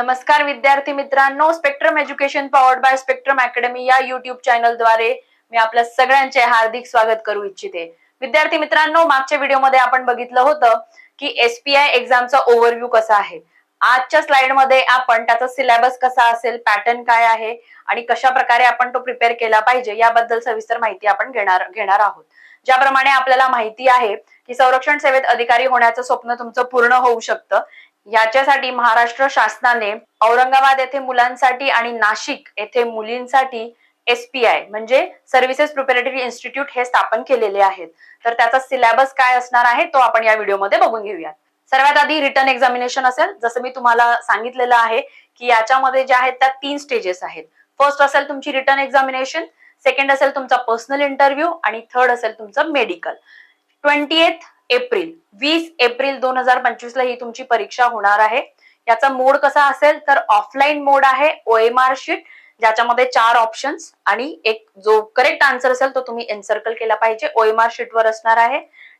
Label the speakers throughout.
Speaker 1: नमस्कार विद्यार्थी मित्रांनो spectrum education powered by spectrum academy या युट्यूब चॅनलद्वारे मी आपल्या सगळ्यांचे हार्दिक स्वागत करू इच्छिते. विद्यार्थी मित्रांनो मागच्या व्हिडिओमध्ये आपण बघितलं होतं की एसपीआय एक्झामचा ओव्हरव्ह्यू कसा आहे. आजच्या स्लाइडमध्ये आपण त्याचा सिलेबस कसा असेल पॅटर्न काय आहे आणि कशा प्रकारे आपण तो प्रिपेअर केला पाहिजे याबद्दल सविस्तर माहिती आपण घेणार घेणार आहोत. ज्याप्रमाणे आपल्याला माहिती आहे की संरक्षण सेवेत अधिकारी होण्याचं स्वप्न तुमचं पूर्ण होऊ शकतं. याच्यासाठी महाराष्ट्र शासनाने औरंगाबाद येथे मुलांसाठी आणि नाशिक येथे मुलींसाठी एसपीआय म्हणजे सर्व्हिसेस प्रिपेरेटरी इन्स्टिट्यूट हे स्थापन केलेले आहेत. तर त्याचा सिलेबस काय असणार आहे तो आपण या व्हिडिओमध्ये बघून घेऊयात. सर्वात आधी रिटर्न एक्झामिनेशन असेल जसं मी तुम्हाला सांगितलेलं आहे की याच्यामध्ये ज्या आहेत त्या तीन स्टेजेस आहेत. फर्स्ट असेल तुमची रिटर्न एक्झामिनेशन सेकंड असेल तुमचा पर्सनल इंटरव्ह्यू आणि थर्ड असेल तुमचं मेडिकल ट्वेंटी एप्रिल वीस एप्रिल दोन हजार पंचवीस ला ही तुमची परीक्षा होणार आहे. याचा मोड कसा असेल? तर ऑफलाईन मोड आहे ओएमआर शीट ज्याच्यामध्ये चार ऑप्शन्स आणि एक जो करेक्ट आन्सर असेल तो तुम्ही एन्सर्कल केला पाहिजे. ओएमआर शीट वर असणार आहे.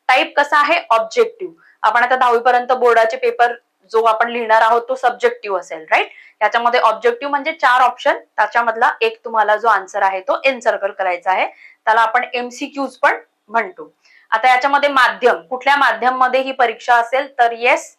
Speaker 1: टाईप कसा आहे? ऑब्जेक्टिव्ह आपण आता दहावीपर्यंत बोर्डाचे पेपर जो आपण लिहिणार आहोत तो सब्जेक्टिव्ह असेल राईट याच्यामध्ये ऑब्जेक्टिव्ह म्हणजे चार ऑप्शन त्याच्यामधला एक तुम्हाला जो आन्सर आहे तो एन्सर्कल करायचा आहे. त्याला आपण एमसीक्यूज पण म्हणतो. आता याच्यामध्ये माध्यम कुठल्या माध्यममध्ये ही परीक्षा असेल तर येस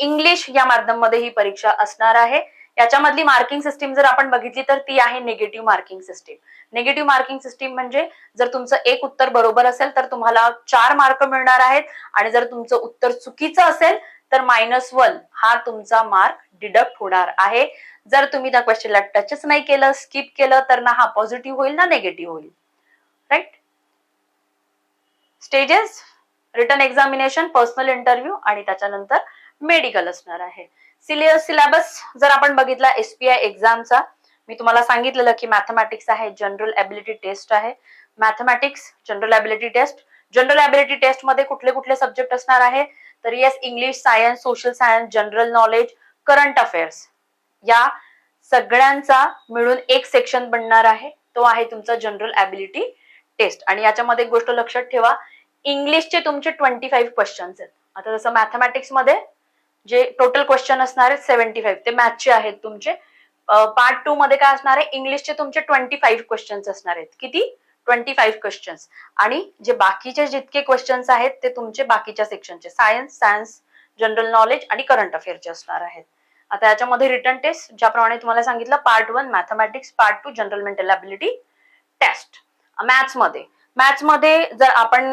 Speaker 1: इंग्लिश या माध्यममध्ये ही परीक्षा असणार आहे. याच्यामधली मार्किंग सिस्टीम जर आपण बघितली तर ती आहे negative marking system negative marking system म्हणजे जर तुमचं एक उत्तर बरोबर असेल तर तुम्हाला चार मार्क मिळणार आहेत आणि जर तुमचं उत्तर चुकीचं असेल तर मायनस वन हा तुमचा मार्क डिडक्ट होणार आहे. जर तुम्ही त्या क्वेश्चनला टचच नाही केलं स्किप केलं तर ना हा पॉझिटिव्ह होईल ना निगेटिव्ह होईल. Stages written examination personal interview आणि त्याच्यानंतर मेडिकल असणार आहे. सिलेबस जर आपण बघितला एसपीआय एक्झामचा मी तुम्हाला सांगितलेलं की मॅथमॅटिक्स आहे जनरल ॲबिलिटी टेस्ट आहे. Mathematics general ability test general ability टेस्टमध्ये कुठले कुठले सब्जेक्ट असणार आहे? तर yes English science social science general knowledge current affairs या सगळ्यांचा मिळून एक सेक्शन बनणार आहे. तो आहे तुमचा जनरल ॲबिलिटी टेस्ट. आणि याच्यामध्ये एक गोष्ट लक्षात ठेवा इंग्लिशचे तुमचे ट्वेंटी फाईव्ह क्वेश्चन्स आहेत. आता जसं मॅथमॅटिक्समध्ये जे टोटल क्वेश्चन असणार आहेत सेव्हन्टी फाईव्ह ते मॅथचे आहेत तुमचे. पार्ट टू मध्ये काय असणार? आहे इंग्लिशचे तुमचे ट्वेंटी फाईव्ह क्वेश्चन्स असणार आहेत. किती? ट्वेंटी फाईव्ह क्वेश्चन्स आणि जे बाकीचे जितके क्वेश्चन्स आहेत ते तुमचे बाकीच्या सेक्शनचे सायन्स सायन्स जनरल नॉलेज आणि करंट अफेअरचे असणार आहेत. आता याच्यामध्ये रिटर्न टेस्ट ज्याप्रमाणे तुम्हाला सांगितलं part one mathematics part two general mental ability test मॅथ्समध्ये. मॅथ्समध्ये जर आपण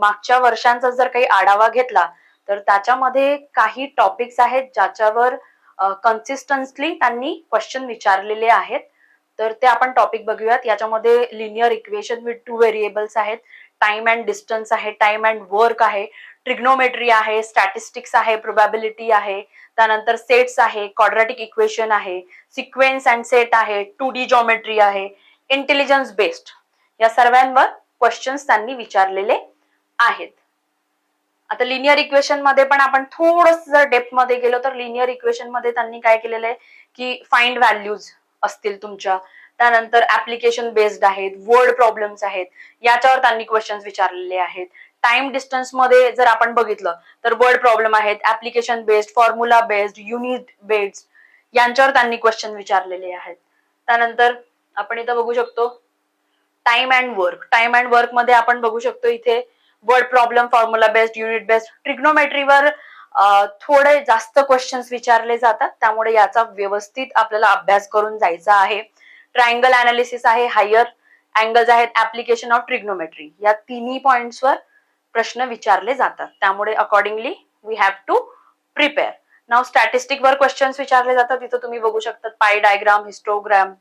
Speaker 1: मागच्या वर्षांचा जर काही आढावा घेतला तर त्याच्यामध्ये काही टॉपिक्स आहेत ज्याच्यावर कन्सिस्टन्सली त्यांनी क्वेश्चन विचारलेले आहेत. तर ते आपण टॉपिक बघूयात. याच्यामध्ये linear equation with two variables आहेत. टाइम अँड डिस्टन्स आहे. टाइम अँड वर्क आहे. ट्रिग्नोमेट्री आहे. स्टॅटिस्टिक्स आहे. प्रोबॅबिलिटी आहे. त्यानंतर सेट्स आहे. क्वाड्रॅटिक इक्वेशन आहे. सिक्वेन्स अँड सेट आहे. टू डी जॉमेट्री आहे. इंटेलिजन्स बेस्ड या सर्वांवर क्वेश्चन्स त्यांनी विचारलेले आहेत. आता लिनियर इक्वेशनमध्ये पण आपण थोडस जर डेप्थमध्ये गेलो तर लिनियर इक्वेशनमध्ये त्यांनी काय केलेलं आहे की फाइंड व्हॅल्यूज असतील तुमच्या. त्यानंतर ऍप्लिकेशन बेस्ड आहेत वर्ड प्रॉब्लेम्स आहेत. याच्यावर त्यांनी क्वेश्चन्स विचारलेले आहेत. टाइम डिस्टन्समध्ये जर आपण बघितलं तर वर्ड प्रॉब्लेम आहेत application based formula based unit based यांच्यावर त्यांनी क्वेश्चन विचारलेले आहेत. त्यानंतर आपण इथं बघू शकतो time and work time and वर्कमध्ये आपण बघू शकतो इथे word problem formula based unit based ट्रिग्नोमेट्रीवर थोडे जास्त क्वेश्चन्स विचारले जातात. त्यामुळे याचा व्यवस्थित आपल्याला अभ्यास करून जायचा आहे. ट्रायंगल अनालिसिस आहे हायर अँगल्स आहेत ऍप्लिकेशन ऑफ ट्रिग्नोमेट्री या तिन्ही पॉइंट्सवर प्रश्न विचारले जातात. त्यामुळे accordingly we have to prepare now statistic वर क्वेश्चन्स विचारले जातात. तिथं तुम्ही बघू शकता पाय डायग्राम हिस्टोग्राम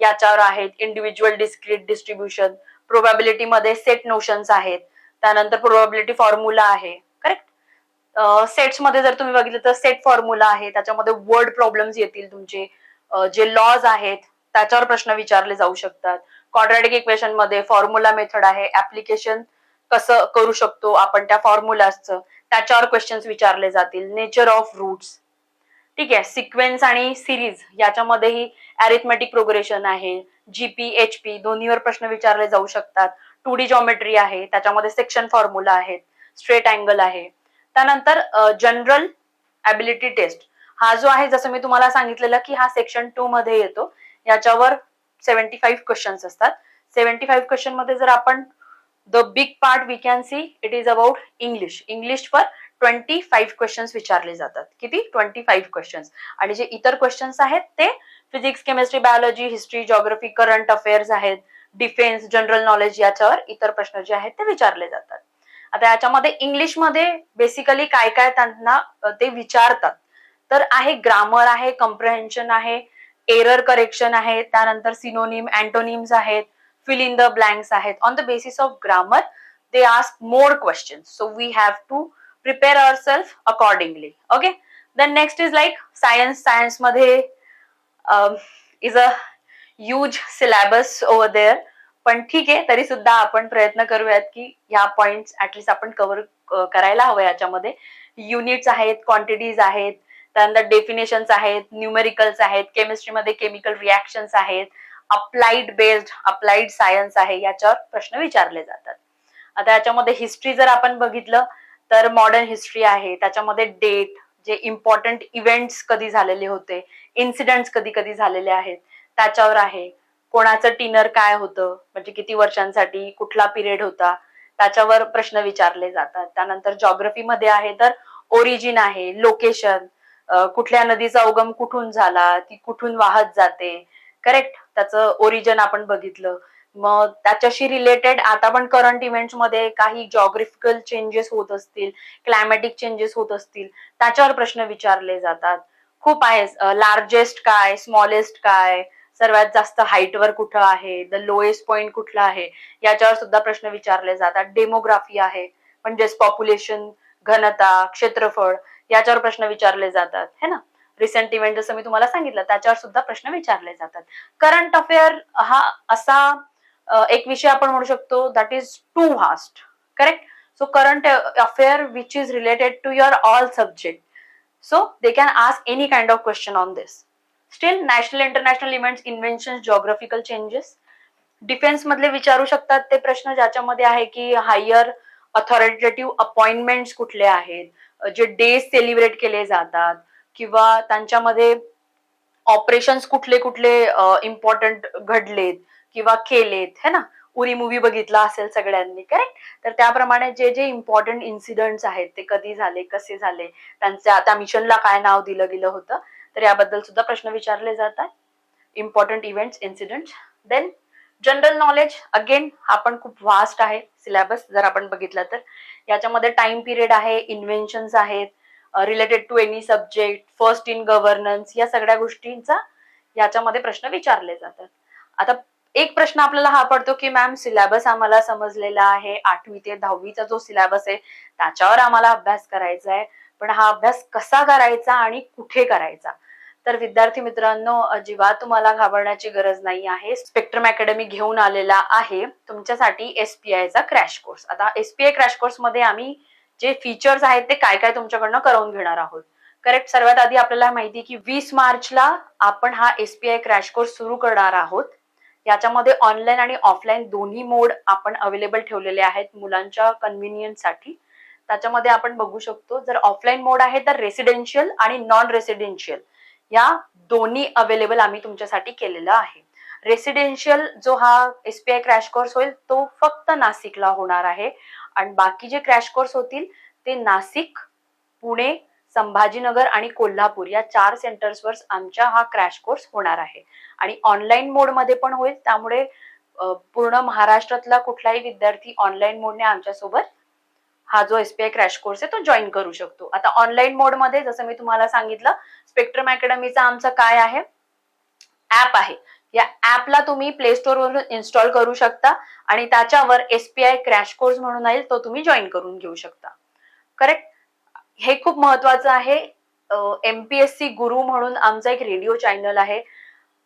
Speaker 1: याच्यावर आहेत. इंडिव्हिज्युअल डिस्क्रीट डिस्ट्रीब्युशन प्रोबॅबिलिटी मध्ये सेट नोशन्स आहेत. त्यानंतर प्रोबॅबिलिटी फॉर्म्युला आहे. करेक्ट सेट्समध्ये जर तुम्ही बघितलं तर सेट फॉर्म्युला आहे. त्याच्यामध्ये वर्ड प्रॉब्लेम्स येतील तुमचे. जे लॉज आहेत त्याच्यावर प्रश्न विचारले जाऊ शकतात. क्वाड्रॅटिक इक्वेशनमध्ये फॉर्म्युला मेथड आहे. ऍप्लिकेशन कसं करू शकतो आपण त्या फॉर्म्युलाचं त्याच्यावर क्वेश्चन्स विचारले जातील. नेचर ऑफ रूट्स ठीक आहे सिक्वेन्स आणि सिरीज याच्यामध्येही अरिथमॅटिक प्रोग्रेशन आहे जीपी एचपी दोन्हीवर प्रश्न विचारले जाऊ शकतात. टू डी जॉमेट्री आहे त्याच्यामध्ये सेक्शन फॉर्म्युला आहेत स्ट्रेट अँगल आहे. त्यानंतर जनरल ऍबिलिटी टेस्ट हा जो आहे जसं मी तुम्हाला सांगितलेलं की हा सेक्शन टू मध्ये येतो याच्यावर सेव्हन्टी फाईव्ह क्वेश्चन्स असतात. सेव्हन्टी फाईव्ह क्वेश्चनमध्ये जर आपण the big part we can see it is about English English इंग्लिशवर twenty five questions विचारले जातात. किती? ट्वेंटी फाईव्ह क्वेश्चन्स आणि जे इतर क्वेश्चन्स आहेत ते physics chemistry biology history geography current affairs आहेत डिफेन्स जनरल नॉलेज याच्यावर इतर प्रश्न जे आहेत ते विचारले जातात. आता याच्यामध्ये इंग्लिशमध्ये बेसिकली काय काय त्यांना ते विचारतात. तर आहे ग्रामर आहे कम्प्रहेन्शन आहे एरर करेक्शन आहे त्यानंतर सिनोनिम अँटोनिम्स आहेत फिल इन द ब्लँक्स आहेत. On the basis of grammar they ask more question so we have to prepare our self accordingly okay then next is like science सायन्समध्ये is a a huge syllabus there पण ठीक आहे तरी सुद्धा आपण प्रयत्न करूयात की ह्या पॉइंट्स ऍटलीस्ट आपण कव्हर करायला हवं याच्यामध्ये. युनिट्स आहेत क्वांटिटीज आहेत त्यानंतर डेफिनेशन्स आहेत न्यूमेरिकल्स आहेत केमिस्ट्रीमध्ये केमिकल रिॲक्शन्स आहेत अप्लाइड बेस्ड अप्लाइड सायन्स आहे याच्यावर प्रश्न विचारले जातात. आता याच्यामध्ये हिस्ट्री जर आपण बघितलं तर मॉडर्न हिस्ट्री आहे. त्याच्यामध्ये डेट जे इम्पॉर्टंट इव्हेंट्स कधी झालेले होते इन्सिडेंट्स कधी कधी झालेले आहेत त्याच्यावर आहे. कोणाचं टिनर काय होतं म्हणजे किती वर्षांसाठी कुठला पिरियड होता त्याच्यावर प्रश्न विचारले जातात. त्यानंतर जॉग्रफीमध्ये आहे तर ओरिजिन आहे लोकेशन कुठल्या नदीचा उगम कुठून झाला ती कुठून वाहत जाते. करेक्ट त्याचं ओरिजिन आपण बघितलं. मग त्याच्याशी रिलेटेड आता पण करंट इव्हेंट्समध्ये काही जॉग्राफिकल चेंजेस होत असतील क्लायमॅटिक चेंजेस होत असतील त्याच्यावर प्रश्न विचारले जातात. खूप आहे लार्जेस्ट काय स्मॉलेस्ट काय सर्वात जास्त हाईटवर कुठं आहे द लोएस्ट पॉइंट कुठला आहे याच्यावर सुद्धा प्रश्न विचारले जातात. डेमोग्राफी आहे म्हणजेच पॉप्युलेशन घनता क्षेत्रफळ याच्यावर प्रश्न विचारले जातात है ना? रिसेंट इव्हेंट जसं मी तुम्हाला सांगितलं त्याच्यावर सुद्धा प्रश्न विचारले जातात. करंट अफेअर हा असा एक विषय आपण म्हणू शकतो that is too vast correct so current affair which is related to your all subject so they can ask any kind of question on this still national international events invention geographical changes defence मधले विचारू शकतात ते प्रश्न ज्याच्यामध्ये आहे की higher अथॉरिटेटिव्ह appointment कुठले आहेत? जे डेज सेलिब्रेट केले जातात किंवा त्यांच्यामध्ये ऑपरेशन्स कुठले कुठले इम्पॉर्टंट घडलेत? किंवा केलेत है ना? उरी मूवी बघितला असेल सगळ्यांनी करेक्ट तर त्याप्रमाणे जे जे इम्पॉर्टंट इन्सिडेंट्स आहेत ते कधी झाले कसे झाले त्यांच्या त्या मिशनला काय नाव दिलं गेलं होतं तर याबद्दल सुद्धा प्रश्न विचारले जातात. Important events incidents then general knowledge again हा पण खूप व्हास्ट आहे सिलेबस जर आपण बघितलं तर. याच्यामध्ये टाइम पिरियड आहे इन्व्हेन्शन्स आहेत related to any subject first in governance या सगळ्या गोष्टींचा याच्यामध्ये प्रश्न विचारले जातात. आता एक प्रश्न आपल्याला हा पडतो की मॅम सिलेबस आम्हाला समजलेला आहे. आठवी ते दहावीचा जो सिलेबस आहे त्याच्यावर आम्हाला अभ्यास करायचा आहे. पण हा अभ्यास कसा करायचा आणि कुठे करायचा? तर विद्यार्थी मित्रांनो अजिबात तुम्हाला घाबरण्याची गरज नाही आहे. स्पेक्ट्रम अकॅडमी घेऊन आलेला आहे तुमच्यासाठी एसपीआय चा क्रॅश कोर्स आता एसपीआय क्रॅश कोर्समध्ये आम्ही जे फीचर्स आहेत ते काय काय तुमच्याकडनं करून घेणार आहोत. करेक्ट सर्वात आधी आपल्याला माहिती आहे की वीस मार्चला आपण हा एसपीआय क्रॅश कोर्स सुरू करणार आहोत. याच्यामध्ये ऑनलाईन आणि ऑफलाईन दोन्ही मोड आपण अवेलेबल ठेवलेले आहेत मुलांच्या कन्व्हिनियन्ससाठी त्याच्यामध्ये आपण बघू शकतो जर ऑफलाईन मोड आहे तर रेसिडेन्शियल आणि नॉन रेसिडेन्शियल या दोन्ही अवेलेबल आम्ही तुमच्यासाठी केलेला आहे. रेसिडेन्शियल जो हा एसपीआय क्रॅश कोर्स होईल तो फक्त नाशिकला होणार आहे. आणि बाकी जे क्रॅश कोर्स होतील ते नाशिक पुणे संभाजीनगर आणि कोल्हापूर या चार सेंटर्सवर आमच्या हा क्रॅश कोर्स होणार आहे. आणि ऑनलाईन मोडमध्ये पण होईल त्यामुळे पूर्ण महाराष्ट्रातला कुठलाही विद्यार्थी ऑनलाईन मोडने आमच्यासोबत हा जो एसपीआय क्रॅश कोर्स आहे तो जॉईन करू शकतो. आता ऑनलाईन मोडमध्ये जसं मी तुम्हाला सांगितलं स्पेक्ट्रम अकॅडमीचा आमचं काय आहे? ऍप आहे. या ऍपला तुम्ही प्ले स्टोर वरून इन्स्टॉल करू शकता आणि त्याच्यावर एसपीआय क्रॅश कोर्स म्हणून येईल तो तुम्ही जॉईन करून घेऊ शकता. करेक्ट हे खूप महत्वाचं आहे. एमपीएससी गुरु म्हणून आमचा एक रेडिओ चॅनल आहे.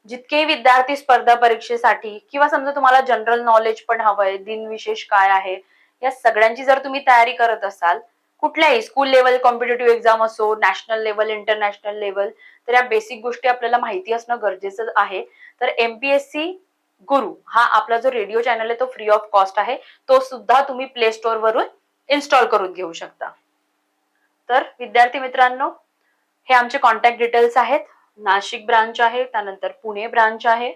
Speaker 1: जितके विद्यार्थी स्पर्धा परीक्षेसाठी किंवा समजा तुम्हाला जनरल नॉलेज पण हवंय दिनविशेष काय आहे या सगळ्यांची जर तुम्ही तयारी करत असाल कुठल्याही स्कूल लेवल कॉम्पिटेटिव्ह एक्झाम असो नॅशनल लेवल इंटरनॅशनल लेवल तर या बेसिक गोष्टी आपल्याला माहिती असणं गरजेचं आहे. तर एमपीएससी गुरु हा आपला जो रेडिओ चॅनल आहे तो फ्री ऑफ कॉस्ट आहे. तो सुद्धा तुम्ही प्ले स्टोर वरून इन्स्टॉल करून घेऊ शकता. तर विद्यार्थी मित्रांनो हे आमचे कॉन्टॅक्ट डिटेल्स आहेत. नाशिक ब्रांच आहे त्यानंतर पुणे ब्रांच आहे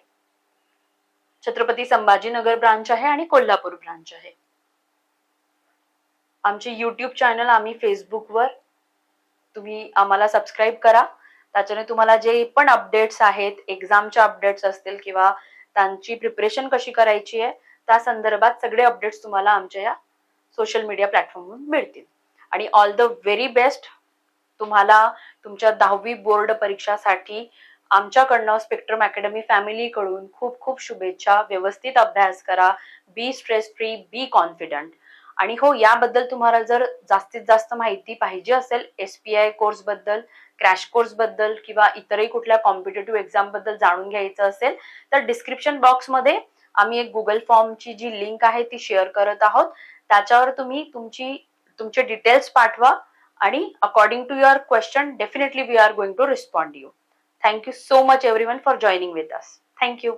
Speaker 1: छत्रपती संभाजीनगर ब्रांच आहे आणि कोल्हापूर ब्रांच आहे. आमचे युट्यूब चॅनल आम्ही फेसबुकवर तुम्ही आम्हाला सबस्क्राईब करा. त्याच्याने तुम्हाला जे पण अपडेट्स आहेत एक्झामच्या अपडेट्स असतील किंवा त्यांची प्रिपरेशन कशी करायची आहे त्या संदर्भात सगळे अपडेट्स तुम्हाला आमच्या या सोशल मीडिया प्लॅटफॉर्मवरून मिळतील. आणि ऑल द व्हेरी बेस्ट तुम्हाला तुमच्या दहावी बोर्ड परीक्षासाठी आमच्याकडनं स्पेक्ट्रम अकॅडमी फॅमिलीकडून खूप खूप शुभेच्छा. व्यवस्थित अभ्यास करा. Be stress free be confident आणि हो याबद्दल तुम्हाला जर जास्तीत जास्त माहिती पाहिजे असेल एस पी आय कोर्सबद्दल क्रॅश कोर्सबद्दल किंवा इतरही कुठल्या कॉम्पिटेटिव्ह एक्झामबद्दल जाणून घ्यायचं असेल तर डिस्क्रिप्शन बॉक्समध्ये आम्ही एक गुगल फॉर्मची जी लिंक आहे ती शेअर करत आहोत. त्याच्यावर तुम्ही तुमची तुमचे डिटेल्स पाठवा आणि according to your question definitely we are going to respond you thank you so much everyone for joining with us thank you